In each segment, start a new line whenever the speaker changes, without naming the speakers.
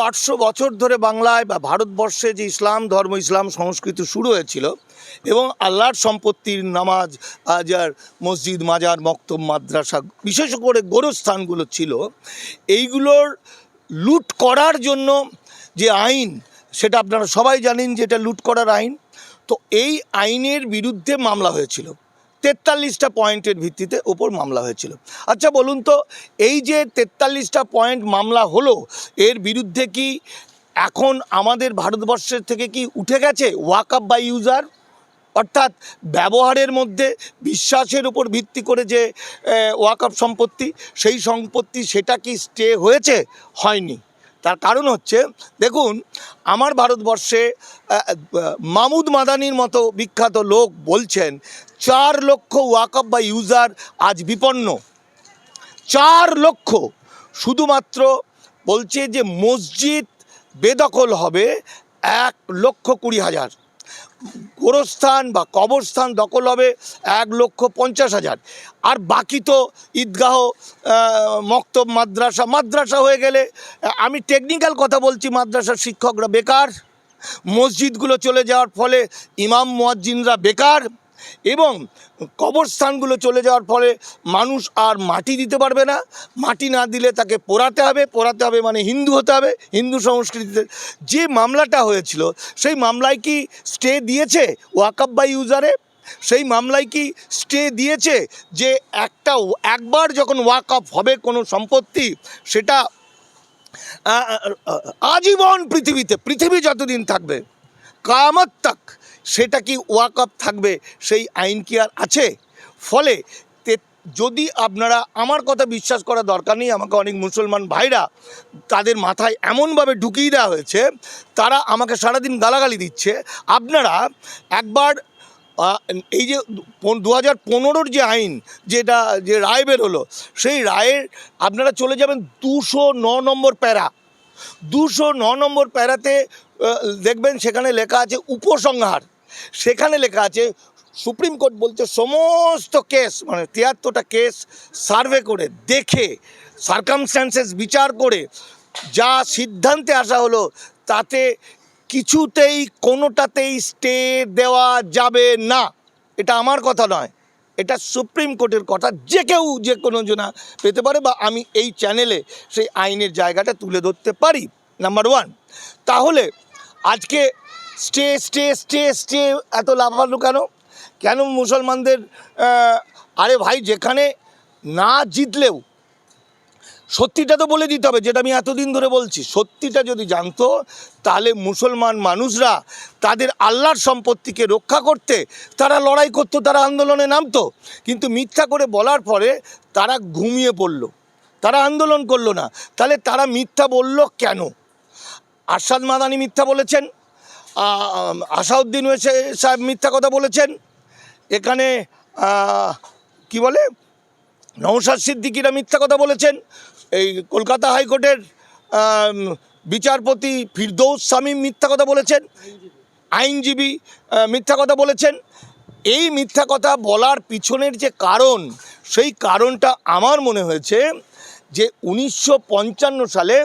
আটশো বছর ধরে বাংলায় বা ভারতবর্ষে যে ইসলাম, ধর্ম, ইসলাম, সংস্কৃতি শুরু হয়েছিল এবং আল্লাহর সম্পত্তির নামাজ, আজার, মসজিদ, মাজার, মক্তব, মাদ্রাসা বিশেষ করে গোরস্থানগুলো ছিল, এইগুলোর লুট করার জন্য যে আইন, সেটা আপনারা সবাই জানেন যে এটা লুট করার আইন। তো এই আইনের বিরুদ্ধে মামলা হয়েছিল। তেতাল্লিশটা পয়েন্টের ভিত্তিতে ওপর মামলা হয়েছিল। আচ্ছা বলুন তো, এই যে তেতাল্লিশটা পয়েন্ট মামলা হলো, এর বিরুদ্ধে কি এখন আমাদের ভারতবর্ষের থেকে কি উঠে গেছে ওয়াকআপ বাই ইউজার অর্থাৎ ব্যবহারের মধ্যে বিশ্বাসের উপর ভিত্তি করে যে ওয়াকআপ সম্পত্তি, সেই সম্পত্তি সেটা কি স্টে হয়েছে? হয়নি। তার কারণ হচ্ছে, দেখুন, আমার ভারতবর্ষে মামুদ মাদানির মতো বিখ্যাত লোক বলছেন, চার লক্ষ ওয়াকআপ বা ইউজার আজ বিপন্ন। চার লক্ষ। শুধুমাত্র বলছে যে মসজিদ বেদখল হবে এক লক্ষ কুড়ি হাজার। গোরস্থান বা কবরস্থান দখল হবে এক লক্ষ পঞ্চাশ হাজার। আর বাকি তো ঈদগাহ মক্তব, মাদ্রাসা মাদ্রাসা হয়ে গেলে আমি টেকনিক্যাল কথা বলছি, মাদ্রাসার শিক্ষকরা বেকার। মসজিদগুলো চলে যাওয়ার ফলে ইমাম মোয়াজ্জিনরা বেকার। এবং কবরস্থানগুলো চলে যাওয়ার ফলে মানুষ আর মাটি দিতে পারবে না। মাটি না দিলে তাকে পোড়াতে হবে। পোড়াতে হবে মানে হিন্দু হতে হবে, হিন্দু সংস্কৃতিতে। যে মামলাটা হয়েছিল, সেই মামলায় কি স্টে দিয়েছে ওয়াকাব বাই ইউজারে? সেই মামলায় কি স্টে দিয়েছে যে একটা, একবার যখন ওয়াকআপ হবে কোনো সম্পত্তি, সেটা আজীবন পৃথিবীতে, পৃথিবী যতদিন থাকবে, কামত সেটা কি ওয়াকআপ থাকবে? সেই আইন কি আর আছে? ফলে যদি আপনারা আমার কথা বিশ্বাস করা দরকার নেই, আমাকে অনেক মুসলমান ভাইরা তাদের মাথায় এমনভাবে ঢুকিয়ে দেওয়া হয়েছে, তারা আমাকে সারাদিন গালাগালি দিচ্ছে। আপনারা একবার এই যে দু হাজার পনেরোর যে আইন, যেটা, যে রায় বের হলো, সেই রায়ের আপনারা চলে যাবেন দুশো ন নম্বর প্যারা। দুশো ন নম্বর প্যারাতে দেখবেন সেখানে লেখা আছে উপসংহার। সেখানে লেখা আছে, সুপ্রিম কোর্ট বলছে সমস্ত কেস মানে তিয়াত্তরটা কেস সার্ভে করে, দেখে সার্কামস্ট্যান্সেস বিচার করে, যা সিদ্ধান্তে আসা হলো, তাতে কিছুতেই, কোনোটাতেই স্টে দেওয়া যাবে না। এটা আমার কথা নয়। এটা সুপ্রিম কোর্টের কথা, যে কেউ যে কোনো জনা পেতে পারে, বা আমি এই চ্যানেলে সেই আইনের জায়গাটা তুলে ধরতে পারি নাম্বার ওয়ান তাহলে, আজকে স্টে স্টে স্টে স্টে, এত লাফানো কেন? কেন মুসলমানদের আরে ভাই, যেখানে না জিতলেও, সত্যিটা তো বলে দিতে হবে, যেটা আমি এতদিন ধরে বলছি, সত্যিটা যদি জানতো, তাহলে মুসলমান মানুষরা তাদের আল্লাহর সম্পত্তিকে রক্ষা করতে, তারা লড়াই করতো, তারা আন্দোলনে নামতো, কিন্তু মিথ্যা করে বলার পরে তারা ঘুমিয়ে পড়ল, তারা আন্দোলন করল না, তাহলে তারা মিথ্যা বলল কেন? আরশাদ মাদানি মিথ্যা বলেছেন আসাউদ্দিন সাহেব মিথ্যা কথা বলেছেন। এখানে কি বলে? নৌসাদ সিদ্দিকিরা মিথ্যা কথা বলেছেন। এই কলকাতা হাইকোর্টের বিচারপতি ফিরদৌস শামীম মিথ্যা কথা বলেছেন। আইনজীবী মিথ্যা কথা বলেছেন। এই মিথ্যা কথা বলার পিছনের যে কারণ, সেই কারণটা আমার মনে হয়েছে যে উনিশশো পঞ্চান্ন সালে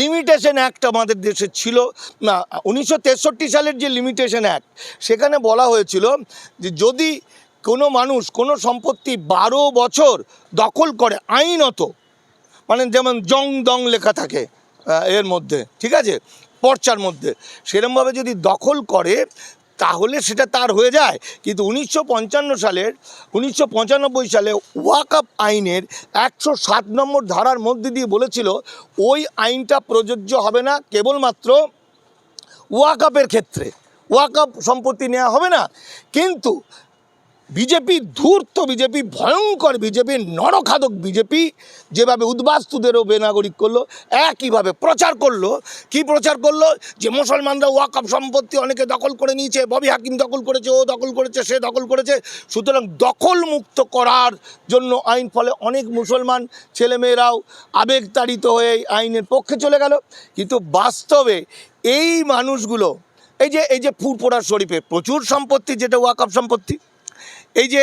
লিমিটেশন অ্যাক্ট আমাদের দেশে ছিল, না, উনিশশো তেষট্টি সালের যে লিমিটেশন অ্যাক্ট সেখানে বলা হয়েছিল যে যদি কোনো মানুষ কোনো সম্পত্তি বারো বছর দখল করে আইনত মানে যেমন জং দং লেখা থাকে এর মধ্যে, ঠিক আছে? পর্চার মধ্যে, সেরমভাবে যদি দখল করে তাহলে সেটা তার হয়ে যায়। কিন্তু উনিশশো পঞ্চান্ন সালের, উনিশশো পঁচানব্বই সালে ওয়াকআপ আইনের একশো সাত নম্বর ধারার মধ্যে দিয়ে বলেছিল, ওই আইনটা প্রযোজ্য হবে না কেবলমাত্র ওয়াকআপের ক্ষেত্রে। ওয়াকআপ সম্পত্তি নেওয়া হবে না। কিন্তু বিজেপি ধূর্ত, বিজেপি ভয়ঙ্কর, বিজেপি নরখাদক বিজেপি যেভাবে উদ্বাস্তুদেরও বেনাগরিক করল, একইভাবে প্রচার করল। কি প্রচার করল? যে মুসলমানরা ওয়াকআপ সম্পত্তি অনেকে দখল করে নিয়েছে, ববি হাকিম দখল করেছে, ও দখল করেছে, সে দখল করেছে। সুতরাং দখল মুক্ত করার জন্য আইন, ফলে অনেক মুসলমান ছেলেমেয়েরাও আবেগতাড়িত হয়ে আইনের পক্ষে চলে গেল। কিন্তু বাস্তবে এই মানুষগুলো, এই যে এই যে ফুরপোড়া শরীফে প্রচুর সম্পত্তি, যেটা ওয়াকআপ সম্পত্তি এই যে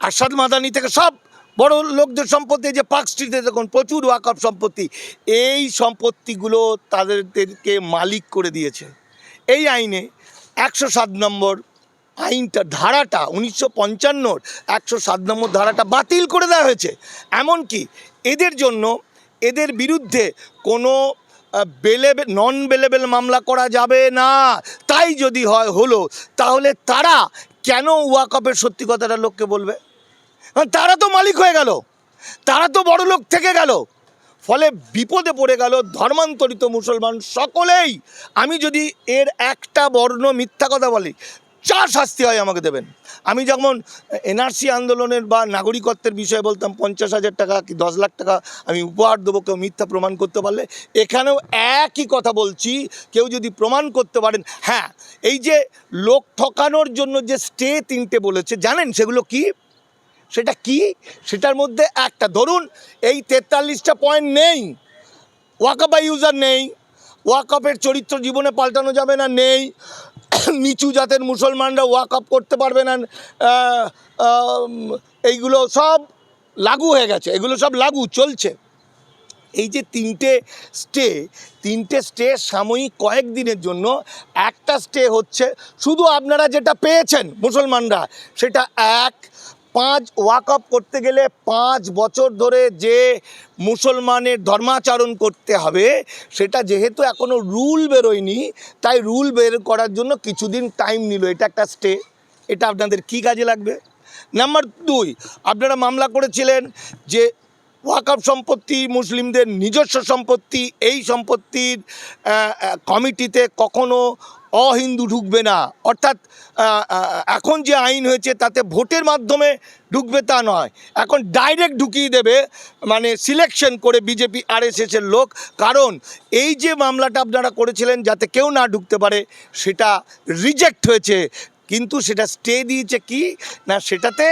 আরশাদ মাদানি থেকে সব বড় লোকদের সম্পত্তি যে পার্ক স্ট্রিটে দেখুন প্রচুর ওয়াকফ সম্পত্তি, এই সম্পত্তিগুলো তাদেরকে মালিক করে দিয়েছে। এই আইনে একশো সাত নম্বর আইনটা ধারাটা, উনিশশো পঞ্চান্নর একশো সাত নম্বর ধারাটা বাতিল করে দেওয়া হয়েছে। এমনকি এদের জন্য এদের বিরুদ্ধে কোনো বেলেবেল নন বেলেবেল মামলা করা যাবে না। তাই যদি হয় হলো, তাহলে তারা কেন ওয়াকফের সত্যি কথাটা লোককে বলবে? তারা তো মালিক হয়ে গেল। তারা তো বড় লোক থেকে গেল। ফলে বিপদে পড়ে গেল ধর্মান্তরিত মুসলমান সকলেই। আমি যদি এর একটা বর্ণ মিথ্যা কথা বলি যা শাস্তি হয় আমাকে দেবেন। আমি যেমন এনআরসি আন্দোলনের বা নাগরিকত্বের বিষয়ে বলতাম, পঞ্চাশ হাজার টাকা কি দশ লাখ টাকা আমি উপহার দেবো, কেউ মিথ্যা প্রমাণ করতে পারলে, এখানেও একই কথা বলছি, কেউ যদি প্রমাণ করতে পারেন হ্যাঁ এই যে লোক ঠকানোর জন্য যে স্টে তিনটে বলেছে, জানেন সেগুলো কি? সেটা কি? সেটার মধ্যে একটা, ধরুন এই তেতাল্লিশটা পয়েন্ট নেই, ওয়াকাবা ইউজার নেই ওয়াকআপের চরিত্র জীবনে পাল্টানো যাবে না, নেই। নিচু জাতের মুসলমানরা ওয়াকআপ করতে পারবে না এইগুলো সব লাগু হয়ে গেছে, এগুলো সব লাগু চলছে। এই যে তিনটে স্টে তিনটে স্টে সাময়িক কয়েক দিনের জন্য, একটা স্টে হচ্ছে, শুধু আপনারা যেটা পেয়েছেন মুসলমানরা, সেটা এক পাঁচ ওয়াকআপ করতে গেলে পাঁচ বছর ধরে যে মুসলমানের ধর্মাচরণ করতে হবে, সেটা যেহেতু এখনও রুল বেরোয়নি, তাই রুল বের করার জন্য কিছুদিন টাইম নিল। এটা একটা স্টে এটা আপনাদের কী কাজে লাগবে? নাম্বার দুই, আপনারা মামলা করেছিলেন যে ওয়াকফ সম্পত্তি, মুসলিমদের নিজস্ব সম্পত্তি, এই সম্পত্তির কমিটিতে কখনো অহিন্দু ঢুকবে না। অর্থাৎ এখন যে আইন হয়েছে, তাতে ভোটের মাধ্যমে ঢুকবে তা নয়। এখন ডাইরেক্ট ঢুকিয়ে দেবে মানে সিলেকশন করে বিজেপি আর আরএসএসের লোক। কারণ, এই যে মামলাটা আপনারা করেছিলেন, যাতে কেউ না ঢুকতে পারে, সেটা রিজেক্ট হয়েছে। কিন্তু সেটা স্টে দিয়েছে কি? না, সেটাতে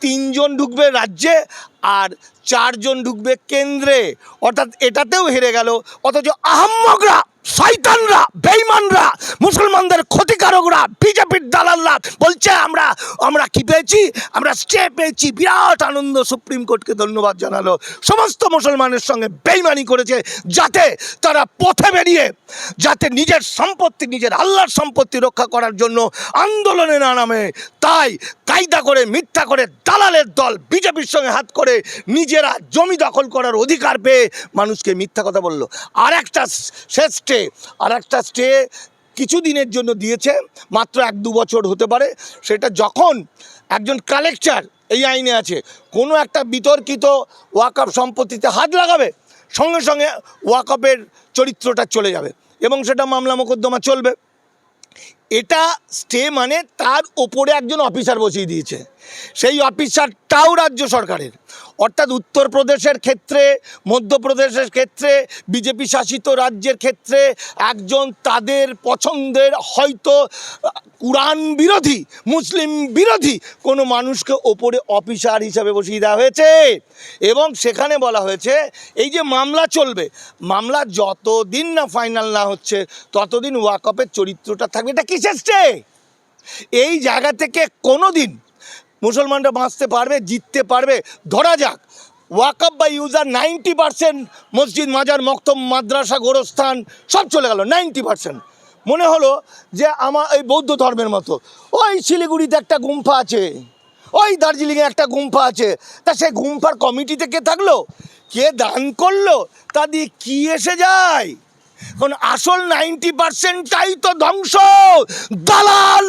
তিনজন ঢুকবে রাজ্যে আর চারজন ঢুকবে কেন্দ্রে। অর্থাৎ এটাতেও হেরে গেল। অথচ আহম্মকরা শয়তানরা বেইমানরা মুসলমানদের ক্ষতিকারকরা, বিজেপির দালালরা বলছে, আমরা আমরা কি পেয়েছি? আমরা স্টে পেয়েছি। বিরাট আনন্দ সুপ্রিম কোর্টকে ধন্যবাদ জানালো। সমস্ত মুসলমানের সঙ্গে বেইমানি করেছে যাতে তারা পথে বেরিয়ে, যাতে নিজের সম্পত্তি, নিজের আল্লাহর সম্পত্তি রক্ষা করার জন্য আন্দোলনে না নামে। তাই কায়দা করে, মিথ্যা করে দালালের দল বিজেপির সঙ্গে হাত করে নিজেরা জমি দখল করার অধিকার পেয়ে মানুষকে মিথ্যা কথা বলল। আর একটা শেষ স্টে, আর একটা স্টে কিছুদিনের জন্য দিয়েছে, মাত্র এক দু বছর হতে পারে। সেটা যখন একজন কালেক্টর এই আইনে আছে, কোনো একটা বিতর্কিত ওয়াকআপ সম্পত্তিতে হাত লাগাবে, সঙ্গে সঙ্গে ওয়াকআপের চরিত্রটা চলে যাবে এবং সেটা মামলা মোকদ্দমা চলবে। এটা স্টে মানে তার ওপরে একজন অফিসার বসিয়ে দিয়েছে। সেই অফিসারটাও রাজ্য সরকারের। অর্থাৎ উত্তরপ্রদেশের ক্ষেত্রে, মধ্যপ্রদেশের ক্ষেত্রে, বিজেপি শাসিত রাজ্যের ক্ষেত্রে একজন তাদের পছন্দের হয়তো কুরআন বিরোধী, মুসলিম বিরোধী কোনো মানুষকে ওপরে অফিসার হিসাবে বসিয়ে দেওয়া হয়েছে। এবং সেখানে বলা হয়েছে, এই যে মামলা চলবে, মামলা যতদিন না ফাইনাল না হচ্ছে, ততদিন ওয়াকপের চরিত্রটা থাকবে। এটা কিসের স্টে এই জায়গা থেকে কোনো দিন মুসলমানরা বাঁচতে পারবে, জিততে পারবে। ধরা যাক ওয়াকআপ বা ইউজার নাইনটি পার্সেন্ট, মসজিদ মাজার মক্তম মাদ্রাসা, গোরস্থান, সব চলে গেল, নাইনটি পার্সেন্ট। মনে হলো যে আমার এই বৌদ্ধ ধর্মের মতো, ওই শিলিগুড়িতে একটা গুম্ফা আছে, ওই দার্জিলিংয়ে একটা গুম্ফা আছে, তা সেই গুম্ফার কমিটিতে কে থাকল? কে দান করল? তা দিয়ে কী এসে যায়? কারণ আসল নাইনটি পার্সেন্টটাই তো ধ্বংস, দালাল!